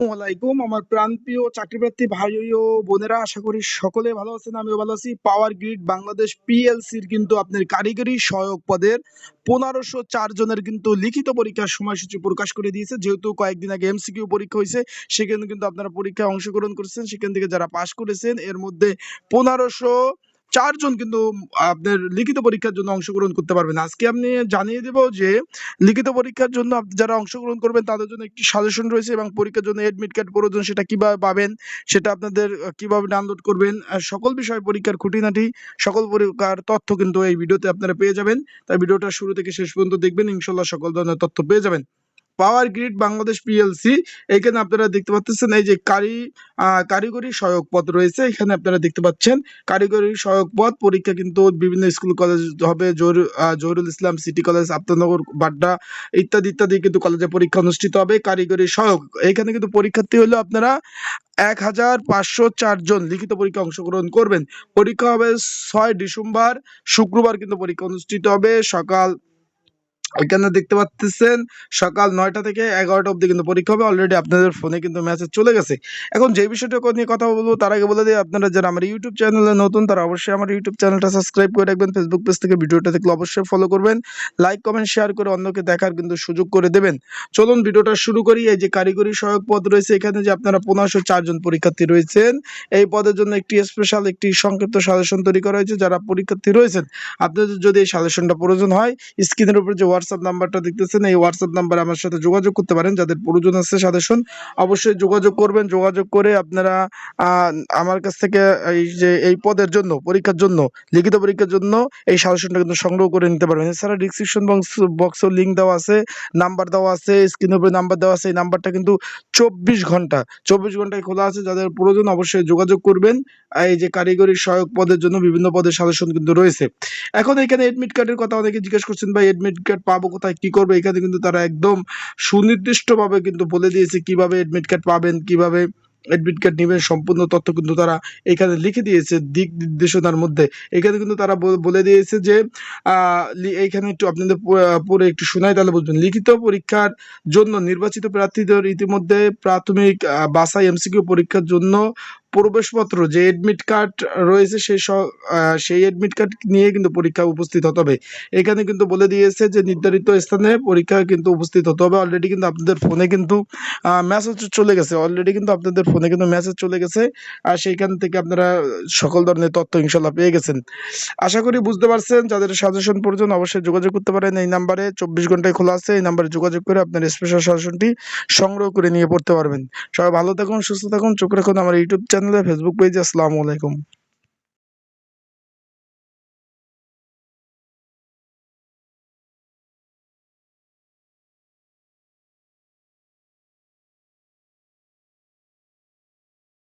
আলাইকুম আমার প্রাণপ্রিয় চাকরিপ্রার্থী ভাই ও বোনেরা, আশা করি সকলে ভালো আছেন, আমিও ভালো আছি। পাওয়ার গ্রিড বাংলাদেশ পিএলসির কিন্তু আপনার কারিগরি সহায়ক পদের পনেরোশো চার জনের কিন্তু লিখিত পরীক্ষার সময়সূচি প্রকাশ করে দিয়েছে। যেহেতু কয়েকদিন আগে এমসিকিউ পরীক্ষা হয়েছে, সেখানে কিন্তু আপনারা পরীক্ষায় অংশগ্রহণ করেছেন, সেখান থেকে যারা পাশ করেছেন, এর মধ্যে পনেরোশো চারজন কিন্তু আপনার লিখিত পরীক্ষার জন্য অংশগ্রহণ করতে পারবেন। আজকে আমি জানিয়ে দেব যে, লিখিত পরীক্ষার জন্য যারা অংশগ্রহণ করবেন, তাদের জন্য একটি সাজেশন রয়েছে এবং পরীক্ষার জন্য এডমিট কার্ড প্রয়োজন, সেটা কীভাবে পাবেন, সেটা আপনাদের কীভাবে ডাউনলোড করবেন সকল বিষয় পরীক্ষার খুঁটিনাটি, সকল পরীক্ষার তথ্য কিন্তু এই ভিডিওতে আপনারা পেয়ে যাবেন। তাই ভিডিওটা শুরু থেকে শেষ পর্যন্ত দেখবেন ইনশাল্লাহ সকল ধরনের তথ্য পেয়ে যাবেন। পাওয়ার গ্রিড বাংলাদেশ পিএলসি এখানে আপনারা দেখতে পাচ্ছেন এই যে কারি কারিগরি সহায়ক পদ রয়েছে, এখানে আপনারা দেখতে পাচ্ছেন কারিগরি সহায়ক পদ, পরীক্ষা কিন্তু বিভিন্ন স্কুল, কলেজ হবে জহুরুল ইসলাম সিটি কলেজ, আফতাবনগর, বাড্ডা ইত্যাদি ইত্যাদি কিন্তু কলেজে পরীক্ষা অনুষ্ঠিত হবে, কারিগরি সহায়ক। এখানে কিন্তু পরীক্ষার্থী হলো আপনারা এক হাজার পাঁচশো চারজন লিখিত পরীক্ষা অংশগ্রহণ করবেন। পরীক্ষা হবে ছয় ডিসেম্বর, শুক্রবার কিন্তু পরীক্ষা অনুষ্ঠিত হবে, সকাল এখানে দেখতে পাচ্ছেন সকাল নয়টা থেকে এগারোটা অবধি কিন্তু পরীক্ষা হবে। অলরেডি আপনাদের ফোনে কিন্তু মেসেজ চলে গেছে। এখন যে বিষয়টা নিয়ে কথা বলব, তার আগে বলে দিই, আপনারা যারা আমার ইউটিউব চ্যানেলে নতুন, তারা অবশ্যই আমার ইউটিউব চ্যানেলটা সাবস্ক্রাইব করে রাখবেন। ফেসবুক পেজ থেকে ভিডিওটা দেখলে অবশ্যই ফলো করবেন। লাইক কমেন্ট শেয়ার করে অন্যকে দেখার কিন্তু সুযোগ করে দেবেন। চলুন ভিডিওটা শুরু করি। এই যে কারিগরি সহায়ক পদ রয়েছে, এখানে যে আপনারা পনেরোশো চারজন পরীক্ষার্থী রয়েছেন, এই পদের জন্য একটি স্পেশাল একটি সংক্ষিপ্ত সাজেশন তৈরি করা হয়েছে। যারা পরীক্ষার্থী রয়েছেন, আপনাদের যদি এই সাজেশনটা প্রয়োজন হয় স্ক্রিনের উপর যে হোয়াটসঅ্যাপ নাম্বারটা দেখতেছেন, এই হোয়াটসঅ্যাপ নাম্বারে আমার সাথে যোগাযোগ করতে পারেন, যাদের প্রয়োজন আছে সাজেশন, অবশ্যই যোগাযোগ করবেন, যোগাযোগ করে আপনারা আমার কাছ থেকে এই যে, এই পদের জন্য, পরীক্ষার জন্য, লিখিত পরীক্ষার জন্য এই সাজেশনটা কিন্তু সংগ্রহ করে নিতে পারবেন। এছাড়া ডিসক্রিপশন বক্স বক্সের লিঙ্ক দেওয়া আছে নাম্বার দেওয়া আছে স্ক্রিনের উপরে নাম্বার দেওয়া আছে, এই নাম্বারটা কিন্তু চব্বিশ ঘণ্টা, চব্বিশ ঘন্টায় খোলা আছে, যাদের প্রয়োজন অবশ্যই যোগাযোগ করবেন। এই যে কারিগরি সহায়ক পদের জন্য বিভিন্ন পদের সাজেশন কিন্তু রয়েছে। এখন এখানে এডমিট কার্ডের কথা অনেকে জিজ্ঞেস করছেন, ভাই এডমিট কার্ড পাবো কোথায়, কি করবে, এখানে কিন্তু তারা একদম সুনির্দিষ্টভাবে কিন্তু বলে দিয়েছে কীভাবে এডমিট কার্ড পাবেন, কীভাবে এডমিট কার্ড নেবেন, সম্পূর্ণ তথ্য কিন্তু তারা এখানে লিখে দিয়েছে দিক নির্দেশনার মধ্যে। এখানে কিন্তু তারা বলে দিয়েছে যে এইখানে একটু আপনাদের প- পড়ে একটু শোনাই, তাহলে বুঝবেন। লিখিত পরীক্ষার জন্য, নির্বাচিত প্রার্থীদের ইতিমধ্যে প্রাথমিক বাছাই এমসিকিউ পরীক্ষার জন্য প্রবেশপত্র যে এডমিট কার্ড রয়েছে সেই সেই এডমিট কার্ড নিয়ে কিন্তু পরীক্ষা উপস্থিত হতে হবে। এখানে কিন্তু বলে দিয়েছে যে নির্ধারিত স্থানে পরীক্ষা কিন্তু উপস্থিত হতে হবে। অলরেডি কিন্তু আপনাদের ফোনে কিন্তু মেসেজ চলে গেছে। অলরেডি কিন্তু আপনাদের ফোনে কিন্তু মেসেজ চলে গেছে। আর সেইখান থেকে আপনারা সকল ধরনের তথ্য ইনশাল্লাহ পেয়ে গেছেন। আশা করি বুঝতে পারছেন। যাদের সাজেশন প্রয়োজন অবশ্যই যোগাযোগ করতে পারেন। এই নাম্বারে চব্বিশ ঘন্টায় খোলা আছে। এই নাম্বারে যোগাযোগ করে আপনার স্পেশাল সাজেশনটি সংগ্রহ করে নিয়ে পড়তে পারবেন। সবাই ভালো থাকুন, সুস্থ থাকুন। চোখ রাখুন আমার ইউটিউব চ্যানেলে ফেসবুক পেজে আসসালামু আলাইকুম।